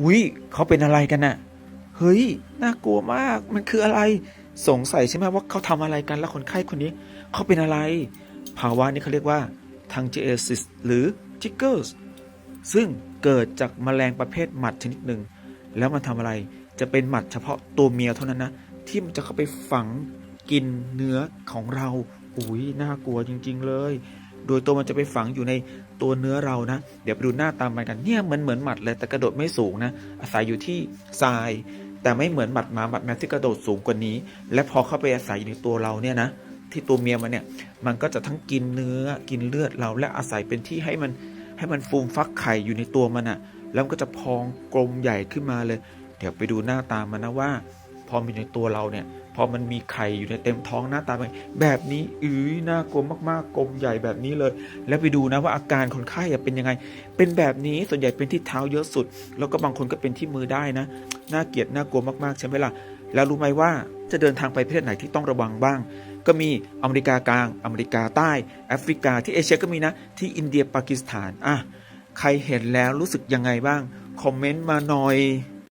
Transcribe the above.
อุ้ยเขาเป็นอะไรกันน่ะ เฮ้ย น่ากลัวมาก มันคืออะไร สงสัยใช่ไหมว่าเขาทำอะไรกัน แล้วคนไข้คนนี้ เขาเป็นอะไร ภาวะนี้เขาเรียกว่าทางเจเอซิสหรือจิกเกิลส์ซึ่งเกิดจากแมลงประเภทหมัดชนิดหนึ่ง แล้วมันทำอะไร จะเป็นหมัดเฉพาะตัวเมียเท่านั้นนะ ที่มันจะเข้าไปฝังกินเนื้อของเรา อุ้ยน่ากลัวจริง ๆ เลย โดยตัวมันจะไปฝังอยู่ในตัวเนื้อเรานะ เดี๋ยวไปดูหน้าตามันกันเนี่ยเหมันเหมือนหมัดเลยแต่กระโดดไม่สูงนะ อาศัยอยู่ที่ทราย แต่ไม่เหมือนหมัดหมาหมัดแมวที่กระโดดสูงกว่านี้ และพอเข้าไปอาศัยอยู่ในตัวเราเนี่ยนะที่ตัวเมียมันเนี่ยมันก็จะทั้งกินเนื้อกินเลือดเราและอาศัยเป็นที่ให้มันให้มันฟูมฟักไข่อยู่ในตัวมันอะ่ะ แล้วก็จะพองกลมใหญ่ขึ้นมาเลย เดี๋ยวไปดูหน้าตามันนะว่า อมีในตัวเราเนี่ย พอมันมีไข่อยู่ในเต็มท้องหน้าตาแบบนี้อื้อน่ากลัวมากๆกลมใหญ่แบบนี้เลย แล้วไปดูนะว่าอาการคนไข้อะเป็นยังไง เป็นแบบนี้ส่วนใหญ่เป็นที่เท้าเยอะสุด แล้วก็บางคนก็เป็นที่มือได้นะน่าเกลียดน่ากลัวมากๆใช่ไหมล่ะแล้วรู้ไหมว่าจะเดินทางไปประเทศไหนที่ต้องระวังบ้าง ก็มีอเมริกากลาง อเมริกาใต้ แอฟริกาที่เอเชียก็มีนะ ที่อินเดียปากีสถานอะใครเห็นแล้วรู้สึกยังไงบ้าง คอมเมนต์มาหน่อย